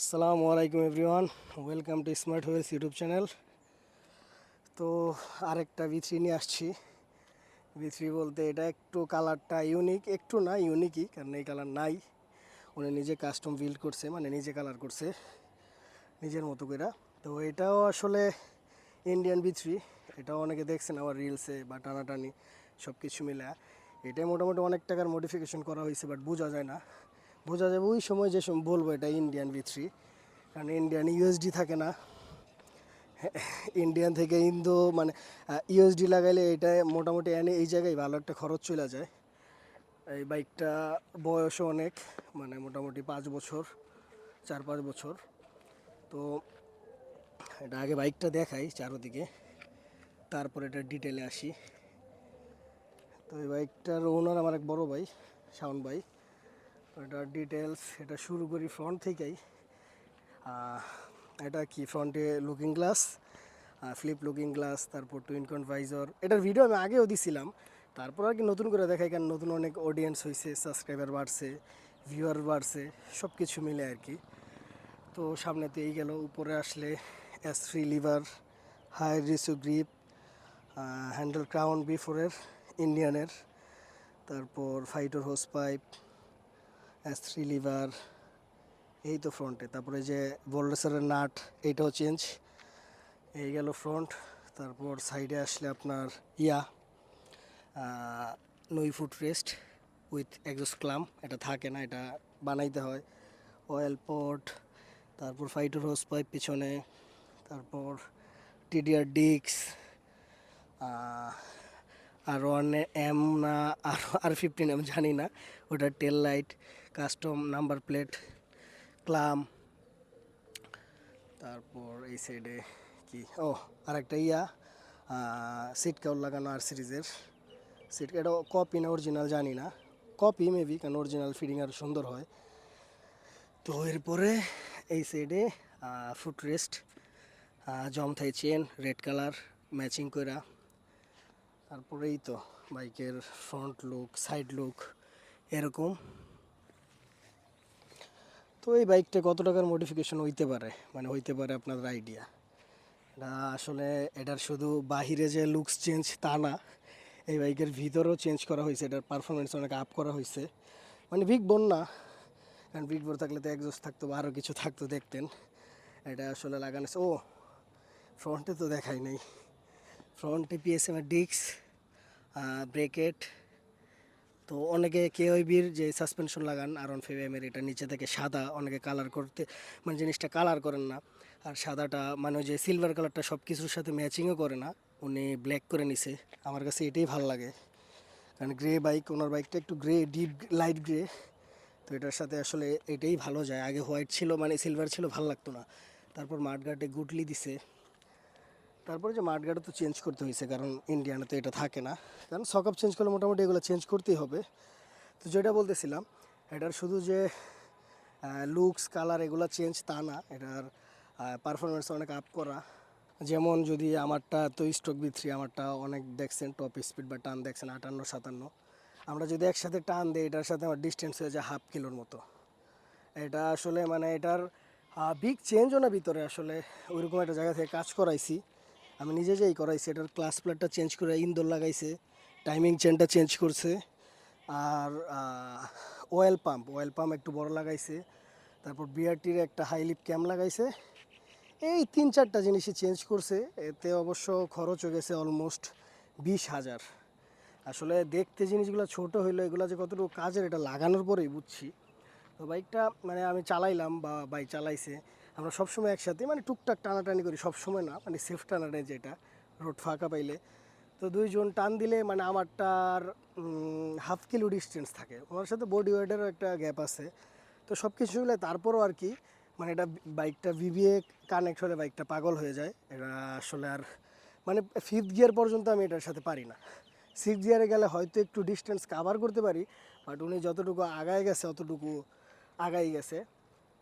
আসসালামু আলাইকুম everyone, welcome to Smart Wheels YouTube channel. তো আরেকটা ভিথ্রি নিয়ে আসছি। ভিথ্রি বলতে এটা একটু কালারটা ইউনিক একটু না ইউনিকই কারণ এই কালার নাই। উনি নিজে কাস্টম বিল্ড করছে মানে নিজে কালার করছে, নিজের মতো করে তো এটাও আসলে ইন্ডিয়ান ভিথ্রি এটাও অনেকে দেখছেন আমার রিলসে বা টানাটানি সব কিছু মিলে এটা মোটামুটি অনেক টাকার মডিফিকেশন করা হয়েছে বাট বোঝা যায় না। বোঝা যাবে ওই সময় যে সময় বলব এটা ইন্ডিয়ান ভি থ্রি কারণ ইন্ডিয়ান ইউএসডি থাকে না। ইন্ডিয়ান থেকে ইন্দো মানে ইউএসডি লাগাইলে এটা মোটামুটি এনে এই জায়গায় ভালো একটা খরচ চলে যায়। এই বাইকটা বয়সও অনেক মানে মোটামুটি পাঁচ বছর, চার পাঁচ বছর। তো এটা আগে বাইকটা দেখাই চারোদিকে, তারপর এটা ডিটেলে আসি। তো এই বাইকটার ওনার আমার এক বড় ভাই, শাওন ভাই। এটা ডিটেলস এটা শুরু করি ফ্রন্ট থেকেই। এটা কি ফ্রন্টে looking glass flip looking glass তারপর টুইন কনভাইজার এটার ভিডিও আমি আগেও দিছিলাম। তারপর আর কি নতুন করে দেখাই, কারণ নতুন অনেক অডিয়েন্স হয়েছে সাবস্ক্রাইবার বাড়ছে ভিউয়ার বাড়ছে সব কিছু মিলে আর কি। তো সামনে তো এই গেল, উপরে আসলে এস থ্রি লিভার হাই রিসু গ্রিপ হ্যান্ডেল ক্রাউন বিফোরের ইন্ডিয়ানের তারপর fighter hose pipe three lever এই তো ফ্রন্টে তারপরে যে বোল্ডাসারের নাট, এইটাও চেঞ্জ এই গেল ফ্রন্ট তারপর সাইডে আসলে আপনার ইয়া নই ফুট রেস্ট উইথ এক্সস ক্লাম এটা থাকে না, এটা বানাইতে হয়। অয়েল পট তারপর ফাইটার হোস পাইপ পিছনে, তারপর টিডিআর ডিক্স আর ওয়ান এম না, আর আর ফিফটিন এম জানি না, ওটা tail light custom number plate ক্লাম তারপর এই সাইডে কি? ও, আরেকটা ইয়া সিট কাউল লাগানো আর সিরিজের সিট এটা কপি না অরিজিনাল জানি না। কপি মেবি কারণ অরিজিনাল ফিডিং আর সুন্দর হয়। তো এরপরে এই সাইডে ফুট রেস্ট জমথাই চেন রেড কালার ম্যাচিং করা তারপরেই তো বাইকের ফ্রন্ট লুক সাইড লুক এরকম। তো এই বাইকটা কত টাকার মডিফিকেশন হইতে পারে? মানে হইতে পারে আপনাদের আইডিয়া এটা আসলে এটার শুধু বাহিরে যে লুকস চেঞ্জ তা না, এই বাইকের ভিতরেও চেঞ্জ করা হয়েছে, এটার পারফরমেন্স অনেক আপ করা হয়েছে। মানে বিগ বোন না, কারণ বিগ বোন থাকলে তো একজোস থাকতো বা আরও কিছু থাকতো দেখতেন। এটা আসলে লাগানো ও ফ্রন্টে তো দেখাই নাই। ফ্রন্টে পিএসএম এর ডিক্স ব্রেকেট তো অনেকে কেওইবির যে সাসপেনশন লাগান, আর অন ফেভেমের এটা নিচে থেকে সাদা, অনেকে কালার করতে মানে জিনিসটা কালার করেন না। আর সাদাটা মানে যে সিলভার কালারটা সব কিছুর সাথে ম্যাচিংও করে না, উনি ব্ল্যাক করে নিছে। আমার কাছে এটাই ভালো লাগে। কারণ গ্রে বাইক ওনার বাইকটা একটু গ্রে ডিপ লাইট গ্রে তো এটার সাথে আসলে এটাই ভালো যায়। আগে হোয়াইট ছিল মানে সিলভার ছিল, ভালো লাগতো না। তারপর মাঠঘাটে গুটলি দিছে। তারপরে যে মাঠগাড়ি তো চেঞ্জ করতে হয়েছে, কারণ ইন্ডিয়ানে তো এটা থাকে না। কারণ সকাপ চেঞ্জ করলে মোটামুটি এগুলো চেঞ্জ করতেই হবে। তো যেটা বলতেছিলাম, এটার শুধু যে লুকস কালার এগুলো চেঞ্জ তা না, এটার পারফরমেন্স অনেক আপ করা। যেমন যদি আমারটা তো স্টক বি থ্রি আমারটা অনেক দেখছেন টপ স্পিড বা টান দেখছেন, আটান্ন, সাতান্ন। আমরা যদি একসাথে টান দিই, এটার সাথে আমার ডিস্টেন্স হয়ে যায় হাফ কিলোর মতো। এটা আসলে মানে এটার বিগ চেঞ্জও না ভিতরে। আসলে ওইরকম একটা জায়গা থেকে কাজ করাইছি। আমি নিজে যেই করাইছি, এটার ক্লাস প্লেটটা চেঞ্জ করে ইন্দোর লাগাইছে টাইমিং চেনটা চেঞ্জ করছে, আর অয়েল পাম্প অয়েল পাম্প একটু বড় লাগাইছে, তারপর বিআরটির একটা হাইলিপ ক্যাম লাগাইছে, এই তিন চারটা জিনিসই চেঞ্জ করছে, এতে অবশ্য খরচও গেছে অলমোস্ট বিশ হাজার। আসলে দেখতে জিনিসগুলো ছোট হইল, এগুলো যে কতটুকু কাজের, এটা লাগানোর পরেই বুঝছি। তো বাইকটা মানে আমি চালাইলাম বা বাইক চালাইছে আমরা সবসময় একসাথে মানে টুকটাক টানাটানি করি, সবসময় না মানে সেফ টানাটানি যেটা, রোড ফাঁকা পাইলে। তো দুইজন টান দিলে মানে আমারটার হাফ কিলো ডিস্টেন্স থাকে। ওনার সাথে বডি ওয়েটেরও একটা গ্যাপ আছে। তো সব কিছু মিলে তারপরও আর কি মানে এটা বাইকটা ভিভিএ কানেক্ট হলে বাইকটা পাগল হয়ে যায়। এটা আসলে আর মানে ফিফথ গিয়ার পর্যন্ত আমি এটার সাথে পারি না। সিক্স গিয়ারে গেলে হয়তো একটু ডিস্টেন্স কাভার করতে পারি বাট উনি যতটুকু আগায় গেছে, অতটুকু আগাই গেছে।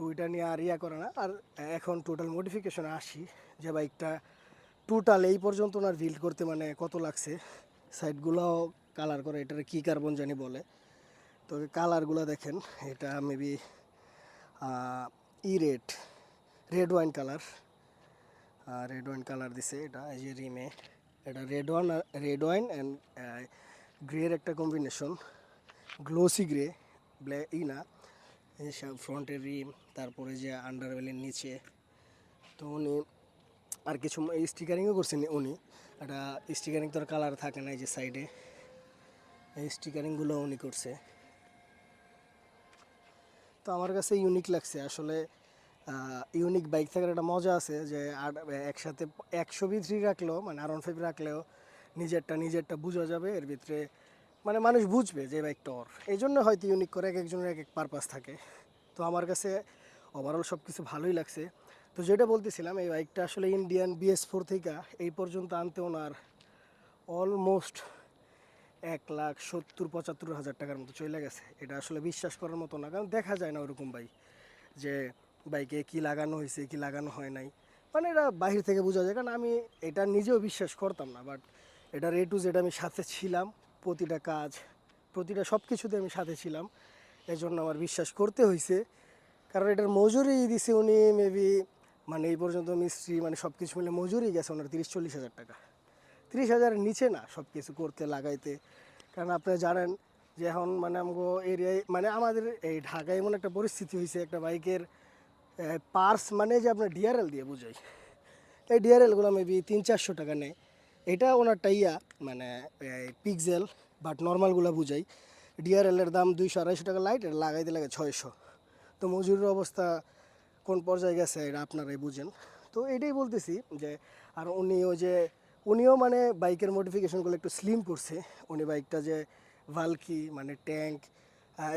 তো ওইটা নিয়ে আর ইয়া করে না। আর এখন টোটাল মডিফিকেশনে আসি যে বাইকটা টোটাল এই পর্যন্ত ওনার বিল্ড করতে মানে কত লাগছে সাইডগুলোও কালার করে, এটার কী কার্বন জানি বলে। তো কালারগুলো দেখেন, এটা মেবি ই red red wine colour red wine colour দিছে এটা, এই যে রিমে। এটা red wine red wine and গ্রের একটা কম্বিনেশন গ্লোসি গ্রে ব্ল্যাক ই না। ফ্রন্টের রিম, তারপরে যে আন্ডারওয়েলের নিচে, তো উনি আর কিছু স্টিকারিংও করছেন উনি। একটা স্টিকারিং তোর কালার থাকে না এই যে সাইডে এই স্টিকারিংগুলো উনি করছে। তো আমার কাছে ইউনিক লাগছে। আসলে ইউনিক বাইক থাকার একটা মজা আছে যে, আর একসাথে একশো বি থ্রি রাখলেও মানে আর ওয়ান ফাইভ রাখলেও, নিজেরটা নিজেরটা বোঝা যাবে। এর ভিতরে মানে মানুষ বুঝবে যে বাইকটা ওর এই জন্য হয়তো ইউনিক করে এক একজনের এক এক পারপাস থাকে। তো আমার কাছে ওভারঅল সব কিছু ভালোই লাগছে। তো যেটা বলতেছিলাম, এই বাইকটা আসলে ইন্ডিয়ান বিএস ফোর থেকে এই পর্যন্ত আনতে ওনার অলমোস্ট এক লাখ সত্তর, পঁচাত্তর হাজার টাকার মতো চলে গেছে। এটা আসলে বিশ্বাস করার মতো না, কারণ দেখা যায় না ওরকম বাইক যে বাইকে কি লাগানো হয়েছে, কি লাগানো হয় নাই। মানে এটা বাহির থেকে বোঝা যায়, কারণ আমি এটা নিজেও বিশ্বাস করতাম না বাট এটার এ টু জেড আমি সাথে ছিলাম। প্রতিটা কাজ, প্রতিটা সব কিছুতে আমি সাথে ছিলাম। এই জন্য আমার বিশ্বাস করতে হয়েছে কারণ এটার মজুরি দিছে উনি মেবি মানে এই পর্যন্ত মিস্ত্রি মানে সব কিছু মিলে মজুরি গেছে ওনার তিরিশ চল্লিশ হাজার টাকা। তিরিশ হাজারের নিচে না সব কিছু করতে, লাগাইতে। কারণ আপনি জানেন যে এখন মানে আমগো এরিয়ায় মানে আমাদের এই ঢাকায় এমন একটা পরিস্থিতি হয়েছে একটা বাইকের পার্স মানে যে আপনার ডিআরএল দিয়ে বুঝাই। এই ডিআরএলগুলো মেবি তিন চারশো টাকা নেয়। এটা ওনারটা ইয়া মানে পিকজেল বাট নর্মালগুলো বুঝাই। ডিআরএলের দাম দুইশো আড়াইশো টাকা লাইট এটা লাগাইতে লাগে ছয়শো। তো মজুরির অবস্থা কোন পর্যায়ে গেছে এটা আপনারাই বুঝেন। তো এটাই বলতেছি যে, আর উনি ওই যে, উনিও মানে বাইকের মডিফিকেশনগুলো একটু স্লিম করছে। উনি বাইকটা যে ভালকি মানে ট্যাঙ্ক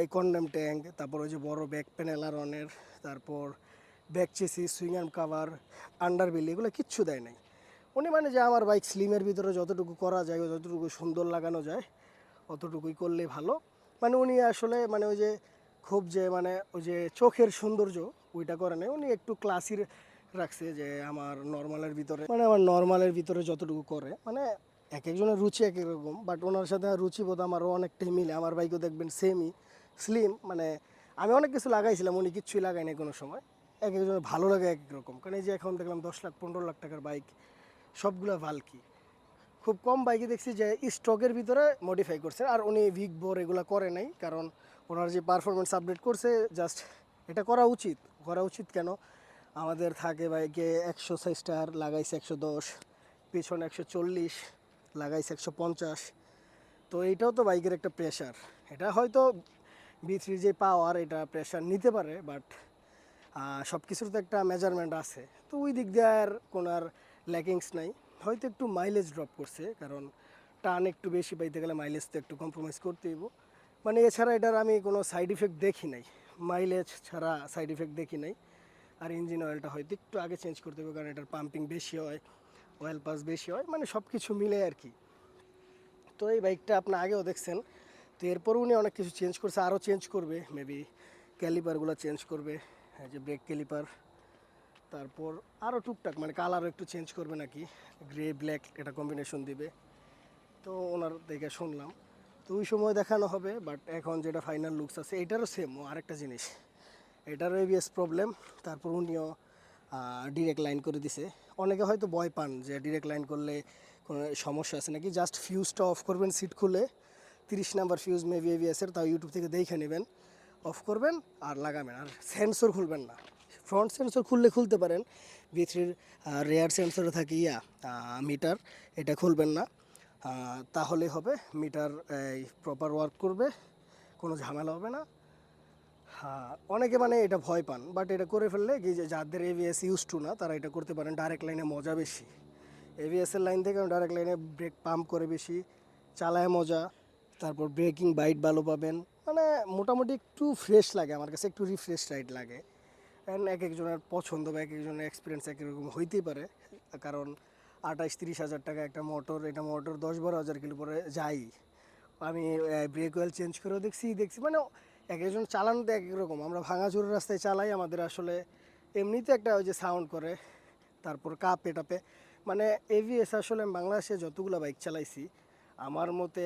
এই কন্ডেম ট্যাঙ্ক তারপর ওই যে বড় ব্যাক প্যানেল আর অনের তারপর back chassis swing arm cover under বিল এগুলো কিচ্ছু দেয় নাই। উনি মানে যে আমার বাইক স্লিমের ভিতরে যতটুকু করা যায়, যতটুকু সুন্দর লাগানো যায়, অতটুকুই করলে ভালো। মানে উনি আসলে মানে ওই যে খুব যে মানে ওই যে চোখের সৌন্দর্য, ওইটা করে নেই। উনি একটু ক্লাসির রাখছে যে আমার নর্মালের ভিতরে। মানে আমার নর্মালের ভিতরে যতটুকু করে মানে এক একজনের রুচি এক এক রকম। বাট ওনার সাথে রুচি বোধ আমারও অনেকটাই মিলে। আমার বাইকও দেখবেন সেমই স্লিম মানে আমি অনেক কিছু লাগাইছিলাম, উনি কিচ্ছুই লাগাই নাই কোনো সময়। এক একজনের ভালো লাগে এক এক রকম। কারণ এই যে এখন দেখলাম দশ লাখ, পনেরো লাখ টাকার বাইক সবগুলো ভালকি খুব কম বাইকে দেখছি যে স্টকের ভিতরে মডিফাই করছে। আর উনি ভিক বোর এগুলো করে নাই, কারণ ওনার যে পারফরমেন্স আপডেট করছে জাস্ট এটা করা উচিত। করা উচিত কেন? আমাদের থাকে বাইকে একশো স্টার লাগাইছে একশো দশ, পিছনে একশো চল্লিশ, লাগাইছে একশো পঞ্চাশ। তো এইটাও তো বাইকের একটা প্রেশার এটা হয়তো বি থ্রি যে পাওয়ার এটা প্রেশার নিতে পারে বাট সব কিছুর তো একটা মেজারমেন্ট আছে। তো ওই দিক দিয়ে আর কোনো আর ল্যাকিংস নাই। হয়তো একটু মাইলেজ ড্রপ করছে, কারণ টান একটু বেশি পাইতে গেলে মাইলেজ তো একটু কম্প্রোমাইজ করতে হইব। মানে এছাড়া এটার আমি কোনো সাইড ইফেক্ট দেখি নাই। মাইলেজ ছাড়া সাইড ইফেক্ট দেখি নাই। আর ইঞ্জিন অয়েলটা হয়তো একটু আগে চেঞ্জ করতে হবে, কারণ এটার পাম্পিং বেশি হয় অয়েল পাস বেশি হয় মানে সব কিছু মিলে আর কি। তো এই বাইকটা আপনি আগেও দেখছেন, তো এরপর উনি অনেক কিছু চেঞ্জ করছে, আরও চেঞ্জ করবে মেবি ক্যালিপারগুলো চেঞ্জ করবে যে ব্রেক ক্যালিপার তারপর আরও টুকটাক মানে কালারও একটু চেঞ্জ করবে নাকি? গ্রে ব্ল্যাক এটা কম্বিনেশন দিবে। তো ওনার দেখে শুনলাম। তো ওই সময় দেখানো হবে বাট এখন যেটা ফাইনাল লুকস আছে এটারও সেম আরেকটা জিনিস। এটারও এবিএস প্রবলেম তারপর উনিও ডিরেক্ট লাইন করে দিছে। অনেকে হয়তো ভয় পান যে ডিরেক্ট লাইন করলে কোনো সমস্যা আছে নাকি? জাস্ট ফিউজটা অফ করবেন সিট খুলে। তিরিশ নাম্বার ফিউজ মেবি এবিএসের তাও ইউটিউব থেকে দেখে নেবেন। অফ করবেন আর লাগাবেন, আর সেন্সর খুলবেন না। ফ্রন্ট সেন্সর খুললে খুলতে পারেন। ভি থ্রির রেয়ার সেন্সরে থাকে, ইয়া মিটার এটা খুলবেন না। তাহলে হবে মিটার এই প্রপার ওয়ার্ক করবে, কোনো ঝামেলা হবে না। হ্যাঁ অনেকে মানে এটা ভয় পান বাট এটা করে ফেললে কি যে যাদের এভিএস ইউজ টু না, তারা এটা করতে পারেন ডাইরেক্ট লাইনে মজা বেশি। এভিএসের লাইন থেকে ডাইরেক্ট লাইনে ব্রেক পাম্প করে বেশি, চালায় মজা, তারপর ব্রেকিং বাইট ভালো পাবেন। মানে মোটামুটি একটু ফ্রেশ লাগে, আমার কাছে একটু রিফ্রেশ রাইড লাগে। অ্যান্ড এক একজনের পছন্দ বা এক একজনের এক্সপিরিয়েন্স এক রকম হইতেই পারে। কারণ আঠাশ, তিরিশ হাজার টাকা একটা মোটর এটা মোটর দশ বারো হাজার কিলো পরে যাই। আমি ব্রেক অয়েল চেঞ্জ করেও দেখছি দেখছি মানে এক একজন চালানোতে এক এক রকম। আমরা ভাঙাচুর রাস্তায় চালাই, আমাদের আসলে এমনিতে একটা ওই যে সাউন্ড করে, তারপর কাপে, টাপে। মানে এভিএস আসলে আমি বাংলাদেশে যতগুলো বাইক চালাইছি, আমার মতে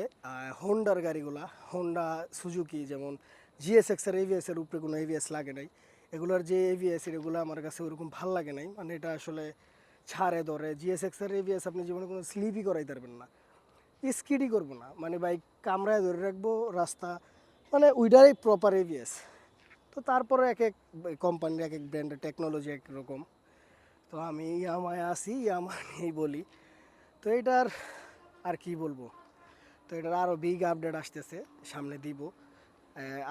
হোন্ডার গাড়িগুলা হোন্ডা সুজুকি যেমন জিএসএক্সের এভিএসের উপরে কোনো এভিএস লাগে নাই। এগুলোর যে এভিএস এগুলো আমার কাছে ওরকম ভালো লাগে নাই। মানে এটা আসলে ছাড়ে, ধরে। জিএসএক্স এর এভিএস আপনি জীবনে কোনো স্লিপই করাই পারবেন না। স্কিডই করব না। মানে বাইক কামড়ায় ধরে রাখব রাস্তা। মানে ওইটারই প্রপার এভিএস তো তারপরে এক এক কোম্পানির এক এক ব্র্যান্ডের টেকনোলজি এক রকম। তো আমি ইয়ামায় আসি ইয়ামা নিয়েই বলি। তো এটার আর কি বলব? তো এটার আরও বিগ আপডেট আসতেছে, সামনে দিব।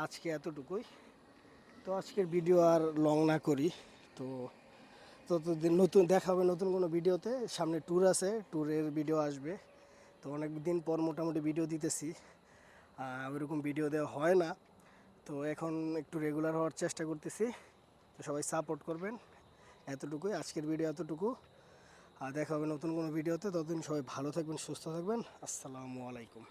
আজকে এতটুকুই। তো আজকের ভিডিও আর লং না করি। তো ততদিন নতুন, দেখা হবে নতুন কোনো ভিডিওতে সামনে ট্যুর আছে ট্যুরের ভিডিও আসবে। তো অনেক দিন পর মোটামুটি ভিডিও দিতেছি। ওইরকম ভিডিও দেওয়া হয় না। তো এখন একটু রেগুলার হওয়ার চেষ্টা করতেছি। তো সবাই সাপোর্ট করবেন। এতটুকুই, আজকের ভিডিও এতটুকু। আর দেখা হবে নতুন কোনো ভিডিওতে ততদিন সবাই ভালো থাকবেন, সুস্থ থাকবেন। আসসালামু আলাইকুম।